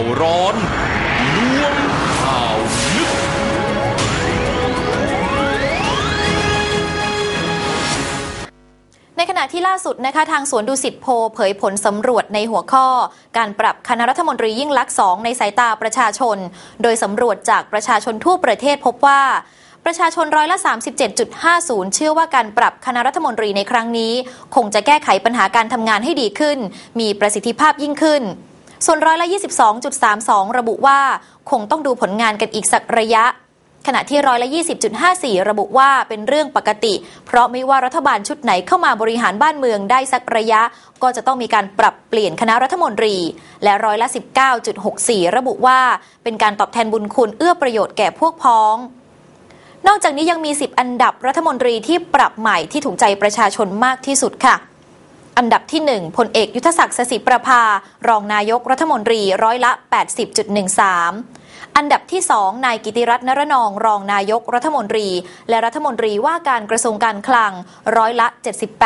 าวร้อนล้วงข่าวลึก ในขณะที่ล่าสุดนะคะทางสวนดุสิตโพเผยผลสำรวจในหัวข้อ การปรับคณะรัฐมนตรียิ่งลักษณ์สองในสายตาประชาชน โดยสำรวจจากประชาชนทั่วประเทศพบว่าประชาชนร้อยละ 37.50 เชื่อว่าการปรับคณะรัฐมนตรีในครั้งนี้ คงจะแก้ไขปัญหาการทำงานให้ดีขึ้น มีประสิทธิภาพยิ่งขึ้น ส่วนร้อยละ 22.32 ระบุว่า คงต้องดูผลงานกันอีกสักระยะ ขณะที่ร้อยละ 20.54 ระบุว่าเป็นเรื่องปกติ เพราะไม่ว่ารัฐบาลชุดไหนเข้ามาบริหารบ้านเมืองได้สักระยะ ก็จะต้องมีการปรับเปลี่ยนคณะรัฐมนตรี และร้อยละ 19.64 ระบุว่า เป็นการตอบแทนบุญคุณเอื้อประโยชน์แก่พวกพ้องนอกจากนี้ยังมี 10 อันดับรัฐมนตรีที่ปรับใหม่ที่ถูกใจประชาชนมากที่สุดค่ะ อันดับที่ 1พลเอกยุทธศักดิ์สสิประภา รองนายกรัฐมนตรีร้อยละ 80.13 อันดับที่ 2 นายกิติรัตน์นรนองรองนายกรัฐมนตรี และรัฐมนตรีว่าการกระทรวงการคลังร้อยละ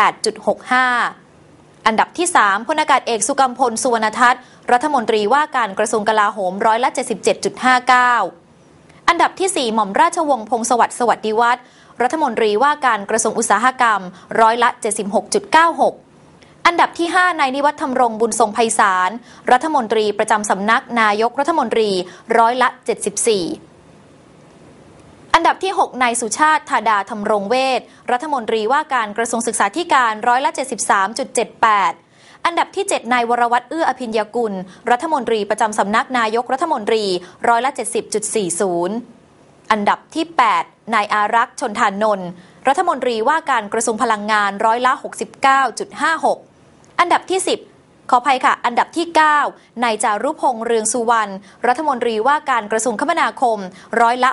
78.65อันดับที่ 3พลอากาศเอกสุกัมพล สุวรรณทัศน์ รัฐมนตรีว่าการกระทรวงกลาโหมร้อยละ 77.59 อันดับที่ 4 หม่อมราชวงศ์พงศวัสดิ์สวัสดิวัฒน์รัฐมนตรีว่าการกระทรวงอุตสาหกรรม ร้อยละ 76.96 อันดับที่ 5 นายนิวัฒน์ธรรมรงบุญทรงไพศาล รัฐมนตรีประจำสำนักนายกรัฐมนตรีร้อยละ 74อันดับที่ 6 นายสุชาติธาดาธรรมรงเวทรัฐมนตรีว่าการกระทรวงศึกษาธิการร้อยละ 73.78 อันดับที่ 7 นายวรวัตรเอื้ออภิญญากุล รัฐมนตรีประจำสำนักนายกรัฐมนตรีร้อยละ 70.40 อันดับที่ 8 นายอารักษ์ชนทานนท์รัฐมนตรีว่าการกระทรวงพลังงานร้อยละ 69.56 อันดับที่ 10ขออภัยค่ะ อันดับที่ 9 นายจารุพงษ์เรืองสุวรรณ รัฐมนตรีว่าการกระทรวงคมนาคม ร้อยละ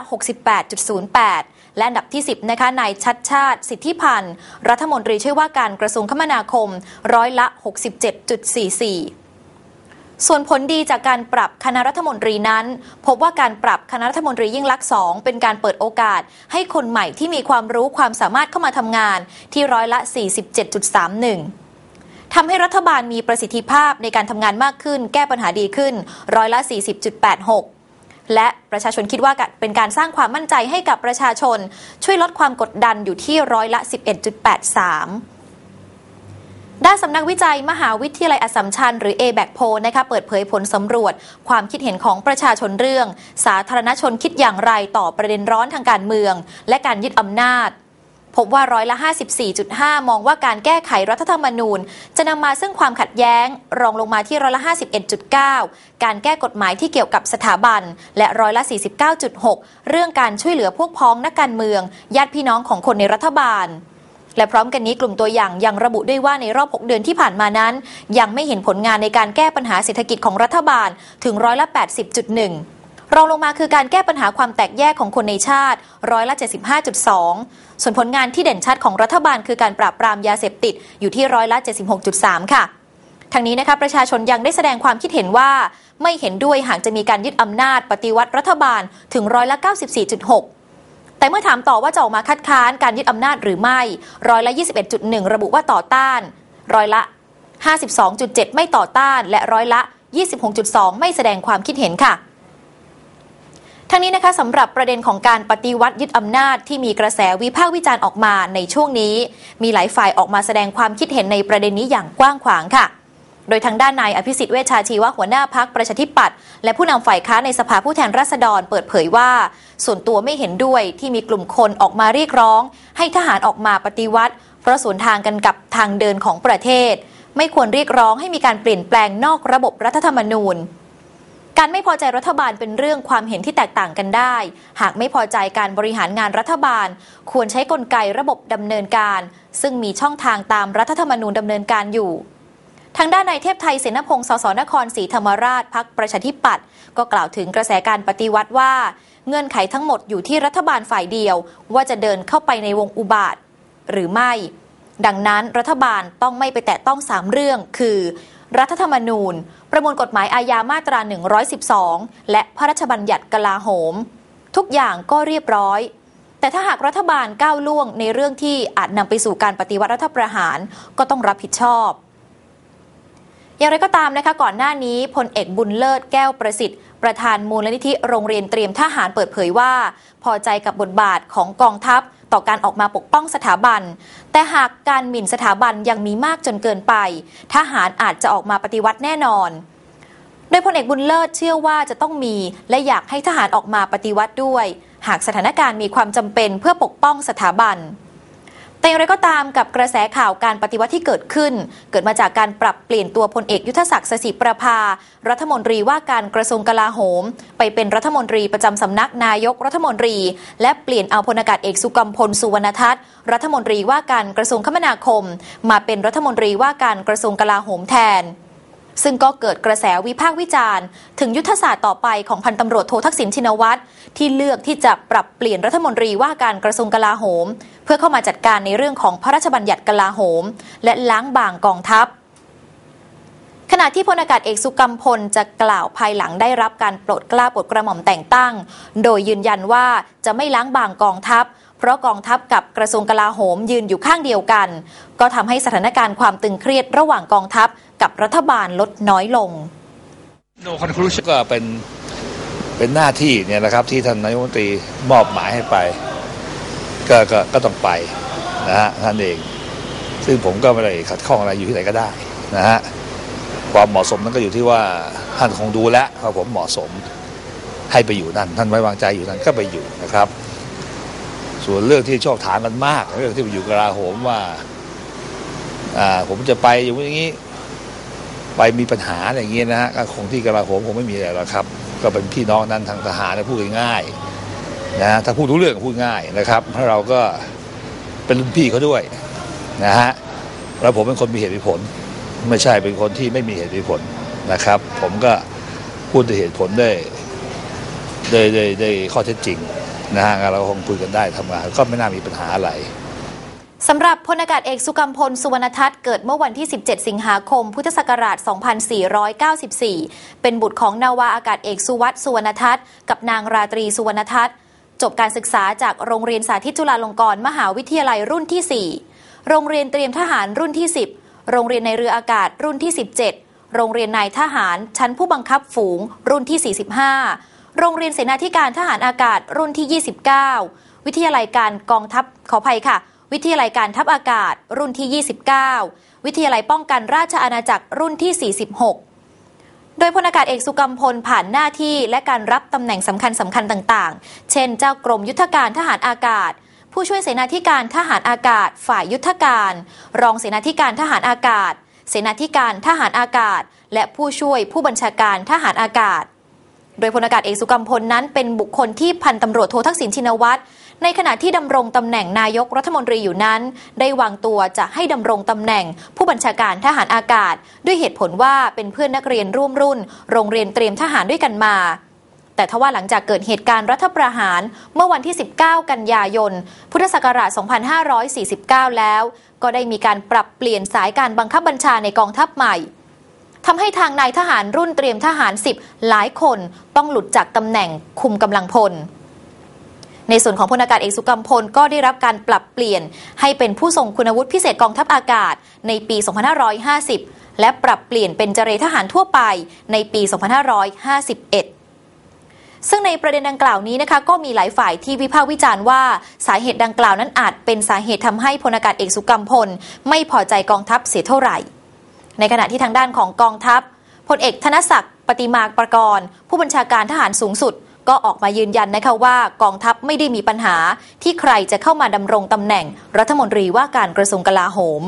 68.08 และอันดับที่ 10 นะคะ นายชัดชาติ สิทธิพันธ์ รัฐมนตรีช่วยว่าการกระทรวงคมนาคม ร้อยละ 67.44ส่วนผลดีจากการปรับคณะรัฐมนตรีนั้น พบว่าการปรับคณะรัฐมนตรียิ่งลักษณ์สองเป็นการเปิดโอกาส ให้คนใหม่ที่มีความรู้ความสามารถเข้ามาทำงานที่ร้อยละ 47.31 ทำให้รัฐบาลมีประสิทธิภาพในการทำงานมากขึ้น แก้ปัญหาดีขึ้นร้อยละ 40.86 และประชาชนคิดว่าเป็นการสร้างความมั่นใจให้กับประชาชน ช่วยลดความกดดันอยู่ที่ร้อยละ 11.83ด้านสำนักวิจัยมหาวิทยาลัยอสสัมชัญหรือ a b a c โพนะคะเปิดเผยผลสำรวจ ความคิดเห็นของประชาชนเรื่อง สาธารณชนคิดอย่างไรต่อประเด็นร้อนทางการเมือง และการยึดอำนาจ พบว่าร้อยละ 54.5 มองว่าการแก้ไขรัฐธรรมนูญ จะนำมาซึ่งความขัดแย้ง รองลงมาที่ร้อยละ 51.9 การแก้กฎหมายที่เกี่ยวกับสถาบัน และร้อยละ 49.6 เรื่องการช่วยเหลือพวกพ้องนักการเมือง ญาติพี่น้องของคนในรัฐบาล และพร้อมกันนี้กลุ่มตัวอย่างยังระบุด้วยว่าในรอบ 6 เดือนที่ผ่านมานั้น ยังไม่เห็นผลงานในการแก้ปัญหาเศรษฐกิจของรัฐบาลถึงร้อยละ 80.1 รองลงมาคือการแก้ปัญหาความแตกแยกของคนในชาติร้อยละ 75.2 ส่วนผลงานที่เด่นชัดของรัฐบาลคือการปราบปรามยาเสพติดอยู่ที่ร้อยละ 76.3 ค่ะทางนี้นะคะประชาชนยังได้แสดงความคิดเห็นว่า ไม่เห็นด้วยหากจะมีการยึดอำนาจปฏิวัติรัฐบาลถึงร้อยละ 94.6 แต่เมื่อถามต่อว่าจะออกมาคัดค้านการยึดอำนาจหรือไม่ร้อยละ 21.1 ระบุว่าต่อต้าน ร้อยละ 52.7 ไม่ต่อต้าน และร้อยละ 26.2 ไม่แสดงความคิดเห็นค่ะ ทั้งนี้นะคะสำหรับประเด็นของการปฏิวัติยึดอำนาจที่มีกระแสวิพากษ์วิจารณ์ออกมาในช่วงนี้ มีหลายฝ่ายออกมาแสดงความคิดเห็นในประเด็นนี้อย่างกว้างขวางค่ะ โดยทางด้านนายอภิสิทธิ์เวชชาชีวะหัวหน้าพักประชาธิปัตย์และผู้นำฝ่ายค้านในสภาผู้แทนราษฎรเปิดเผยว่า ส่วนตัวไม่เห็นด้วยที่มีกลุ่มคนออกมาเรียกร้อง ให้ทหารออกมาปฏิวัติ เพราะสวนทางกันกับทางเดินของประเทศ ไม่ควรเรียกร้องให้มีการเปลี่ยนแปลงนอกระบบรัฐธรรมนูญ การไม่พอใจรัฐบาลเป็นเรื่องความเห็นที่แตกต่างกันได้ หากไม่พอใจการบริหารงานรัฐบาล ควรใช้กลไกระบบดำเนินการ ซึ่งมีช่องทางตามรัฐธรรมนูญดำเนินการอยู่ทางด้านนายเทพไทยเสนพงศ์สสนครศรีธรรมราชพักประชาธิปัตย์ก็กล่าวถึงกระแสการปฏิวัติว่า เงื่อนไขทั้งหมดอยู่ที่รัฐบาลฝ่ายเดียว ว่าจะเดินเข้าไปในวงอุบาท หรือไม่ ดังนั้นรัฐบาลต้องไม่ไปแตะต้องสามเรื่อง คือ รัฐธรรมนูญ ประมวลกฎหมายอาญามาตรา 112 และพระราชบัญญัติกลาโหม ทุกอย่างก็เรียบร้อย แต่ถ้าหากรัฐบาลก้าวล่วงในเรื่องที่อาจนำไปสู่การปฏิวัติรัฐประหารก็ต้องรับผิดชอบอย่างไรก็ตามนะคะก่อนหน้านี้พลเอกบุญเลิศแก้วประสิทธิ์ ประธานมูลนิธิโรงเรียนเตรียมทหารเปิดเผยว่า พอใจกับบทบาทของกองทัพ ต่อการออกมาปกป้องสถาบัน แต่หากการหมิ่นสถาบันยังมีมากจนเกินไป ทหารอาจจะออกมาปฏิวัติแน่นอนโดยพลเอกบุญเลิศเชื่อว่าจะต้องมี และอยากให้ทหารออกมาปฏิวัติด้วย หากสถานการณ์มีความจำเป็นเพื่อปกป้องสถาบัน แต่อย่างไรก็ตามกับกระแสข่าวการปฏิวัติที่เกิดขึ้น เกิดมาจากการปรับเปลี่ยนตัวพลเอกยุทธศักดิ์สสิประภา รัฐมนตรีว่าการกระทรวงกลาโหม ไปเป็นรัฐมนตรีประจำสำนักนายกรัฐมนตรี และเปลี่ยนเอาพลอากาศเอกสุกัมพลสุวรรณทัศน์รัฐมนตรีว่าการกระทรวงคมนาคม มาเป็นรัฐมนตรีว่าการกระทรวงกลาโหมแทนซึ่งก็เกิดกระแสวิพากษ์วิจารณ์ ถึงยุทธศาสตร์ต่อไปของพันตำรวจโททักษิณชินวัตร ที่เลือกที่จะปรับเปลี่ยนรัฐมนตรีว่าการกระทรวงกลาโหม เพื่อเข้ามาจัดการในเรื่องของพระราชบัญญัติกลาโหม และล้างบางกองทัพขณะที่พลอากาศเอกสุกัมพลจะกล่าวภายหลังได้รับการปรดกล้าปรดกระหม่อมแต่งตั้ง โดยยืนยันว่าจะไม่ล้างบางกองทัพ เพราะกองทัพกับกระทรวงกลาโหมยืนอยู่ข้างเดียวกัน ก็ทำให้สถานการณ์ความตึงเครียดระหว่างกองทัพกับรัฐบาลลดน้อยลง No conclusion ก็เป็น เป็นหน้าที่เนี่ยนะครับที่ท่านนายกรัฐมนตรีมอบหมายให้ไป ก็ก็ก็ต้องไปนะฮะท่านเอง ซึ่งผมก็ไม่ได้ขัดข้องอะไรอยู่ที่ไหนก็ได้นะฮะความเหมาะสมนั้นก็อยู่ที่ว่าท่านคงดูแลว่าผมเหมาะสมให้ไปอยู่นั่น ท่านไว้วางใจอยู่นั่นก็ไปอยู่นะครับ ส่วนเรื่องที่ชอบถามกันมากเรื่องที่ไปอยู่กลาโหมว่าอ่าผมจะไปอย่างนี้ ไปมีปัญหาอะไรอย่างเงี้ยนะฮะก็คงที่กลาโหมคงไม่มีอะไรหรอกครับ ก็เป็นพี่น้องนั้นทางทหารนะพูดง่ายนะถ้าพูดรู้เรื่องพูดง่ายนะครับเพราะเราก็เป็นรุ่นพี่เขาด้วยนะฮะแล้วผมเป็นคนมีเหตุมีผล ไม่ใช่เป็นคนที่ไม่มีเหตุมีผลนะครับ ผมก็พูดด้วยเหตุผลได้ได้ได้ได้ข้อเท็จจริงนะฮะเราคงคุยกันได้ทำงานก็ไม่น่ามีปัญหาอะไร สำหรับพลอากาศเอกสุกัมพล สุวรรณทัศน์เกิดเมื่อวันที่ 17 สิงหาคม พุทธศักราช 2494 เป็นบุตรของนาวาอากาศเอกสุวัตสุวรรณทัศน์กับนางราตรีสุวรรณทัศน์ จบการศึกษาจากโรงเรียนสาธิตจุฬาลงกรณ์มหาวิทยาลัยรุ่นที่ 4 โรงเรียนเตรียมทหารรุ่นที่ 10 โรงเรียนในเรืออากาศรุ่นที่ 17 โรงเรียนนายทหาร ชั้นผู้บังคับฝูง รุ่นที่ 45 โรงเรียนเสนาธิการทหารอากาศรุ่นที่ 29 วิทยาลัยการกองทัพขออภัยค่ะ วิทยาลัยการทัพอากาศ รุ่นที่ 29 วิทยาลัยป้องกันราชอาณาจักรรุ่นที่ 46 โดยพลอากาศเอกสุกัมพลผ่านหน้าที่และการรับตำแหน่งสำคัญสำคัญต่างๆ เช่น เจ้ากรมยุทธการทหารอากาศ ผู้ช่วยเสนาธิการทหารอากาศ ฝ่ายยุทธการ รองเสนาธิการทหารอากาศ เสนาธิการทหารอากาศ และผู้ช่วยผู้บัญชาการทหารอากาศ โดยพลอากาศเอกสุกัมพลนั้นเป็นบุคคลที่พันตำรวจโททักษิณชินวัตรในขณะที่ดำรงตำแหน่งนายกรัฐมนตรีอยู่นั้น ได้วางตัวจะให้ดำรงตำแหน่ง ผู้บัญชาการทหารอากาศ ด้วยเหตุผลว่าเป็นเพื่อนนักเรียนร่วมรุ่น โรงเรียนเตรียมทหารด้วยกันมา แต่ทว่าหลังจากเกิดเหตุการณ์รัฐประหารเมื่อวันที่ 19 กันยายน พุทธศักราช 2549 แล้ว ก็ได้มีการปรับเปลี่ยนสายการบังคับบัญชาในกองทัพใหม่ ทำให้ทางนายทหารรุ่นเตรียมทหาร 10 หลายคนต้องหลุดจากตำแหน่งคุมกำลังพล ในส่วนของพลอากาศเอกสุกัมพลก็ได้รับการปรับเปลี่ยน ให้เป็นผู้ทรงคุณวุฒิพิเศษกองทัพอากาศ ในปี 2550 และปรับเปลี่ยนเป็นเจรทหารทั่วไปในปี 2551ซึ่งในประเด็นดังกล่าวนี้นะคะก็มีหลายฝ่ายที่วิพากษ์วิจารณ์ว่าสาเหตุดังกล่าวนั้นอาจเป็นสาเหตุทำให้พลอากาศเอกสุกัมพล ไม่พอใจกองทัพเสียเท่าไหร่ ในขณะที่ทางด้านของกองทัพพลเอกธนศักดิ์ปฏิมากประกรณ์ ผู้บัญชาการทหารสูงสุด ก็ออกมายืนยันนะคะว่ากองทัพไม่ได้มีปัญหาที่ใครจะเข้ามาดำรงตำแหน่ง รัฐมนตรีว่าการกระทรวงกลาโหม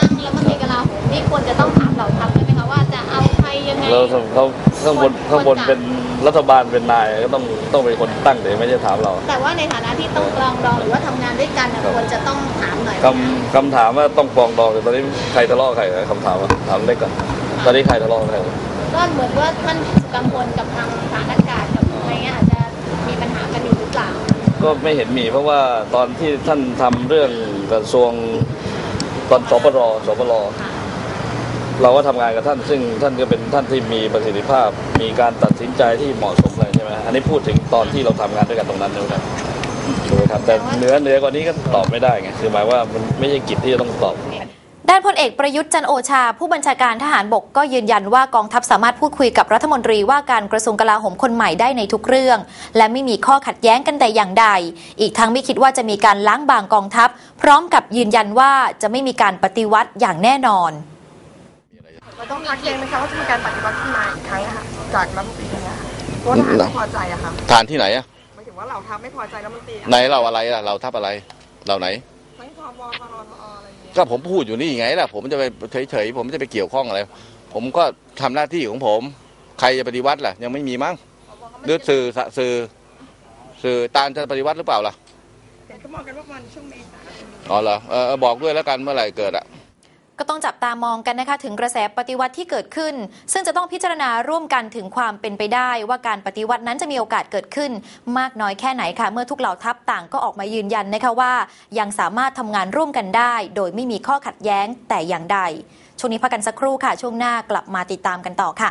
ตั้งรัฐมนตรีกลาโหมนี่ควรจะต้องถามเหล่าทัพใช่ไหมคะว่าจะเอาใครยังไงเราเขาข้างบนข้างบนเป็น รัฐบาลเป็นนายก็ต้องต้องเป็นคนตั้งแต่ไม่ใช่ถามเราแต่ว่าในฐานะที่ต้องปรองดองหรือว่าทำงานด้วยกันน่ะครับควรจะต้องถามหน่อยคำคำถามว่าต้องปรองดองแต่ตอนนี้ใครทะเลาะกับใครคำถามว่าถามเล็กก่อนตอนนี้ใครทะเลาะกับใครก็เหมือนว่าท่านสุกัมพลกับทางฐานอากาศกับอะไรเงี้ยอาจจะมีปัญหากันอยู่หรือเปล่าก็ไม่เห็นมีเพราะว่าตอนที่ท่านทำเรื่องกระทรวงตอนสปรสปร เราก็ทำงานกับท่านซึ่งท่านก็เป็นท่านที่มีประสิทธิภาพ มีการตัดสินใจที่เหมาะสมเลยใช่ไหมอันนี้พูดถึงตอนที่เราทำงานด้วยกันตรงนั้นนะครับถูกไหมครับแต่เนื้อเนื้อกว่านี้ก็ตอบไม่ได้ไงคือหมายว่ามันไม่ใช่กิจที่จะต้องตอบด้านพลเอกประยุทธ์จันโอชา ผู้บัญชาการทหารบกก็ยืนยันว่ากองทัพสามารถพูดคุยกับรัฐมนตรีว่าการกระทรวงกลาโหมคนใหม่ได้ในทุกเรื่อง และไม่มีข้อขัดแย้งกันแต่อย่างใด อีกทั้งไม่คิดว่าจะมีการล้างบางกองทัพ พร้อมกับยืนยันว่าจะไม่มีการปฏิวัติอย่างแน่นอน เราต้องพักเองไหมคะว่าจะมีการปฏิวัติขึ้นมาอีกครั้งอะค่ะจากรัฐมนตรีคนเนี้ยค่ะเพราะว่าทหารไม่พอใจอะค่ะฐานที่ไหนอะหมายถึงว่าเราทัพไม่พอใจรัฐมนตรีอะไหนเราอะไรล่ะเราทับอะไรเราไหน ทั้งพบตรทออะไรอย่างเงี้ยก็ผมพูดอยู่นี่ไงล่ะ ผมจะไปเฉยๆผมจะไปเกี่ยวข้องอะไร ผมก็ทำหน้าที่ของผม ใครจะปฏิวัติล่ะ ยังไม่มีมั้งหรือสื่อสะสื่อสื่อตามจะปฏิวัติหรือเปล่าล่ะเห็นเขาบอกกันว่ามันช่วงเมษาอ๋อเหรอเออเออบอกด้วยแล้วกันเมื่อไหร่เกิดอะ ก็ต้องจับตามองกันนะคะถึงกระแสปฏิวัติที่เกิดขึ้น ซึ่งจะต้องพิจารณาร่วมกันถึงความเป็นไปได้ ว่าการปฏิวัตินั้นจะมีโอกาสเกิดขึ้น มากน้อยแค่ไหนค่ะ เมื่อทุกเหล่าทัพต่างก็ออกมายืนยันนะคะว่า ยังสามารถทำงานร่วมกันได้ โดยไม่มีข้อขัดแย้งแต่อย่างใด ช่วงนี้พักกันสักครู่ค่ะ ช่วงหน้ากลับมาติดตามกันต่อค่ะ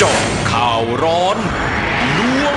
จาะข่าวร้อนล้วง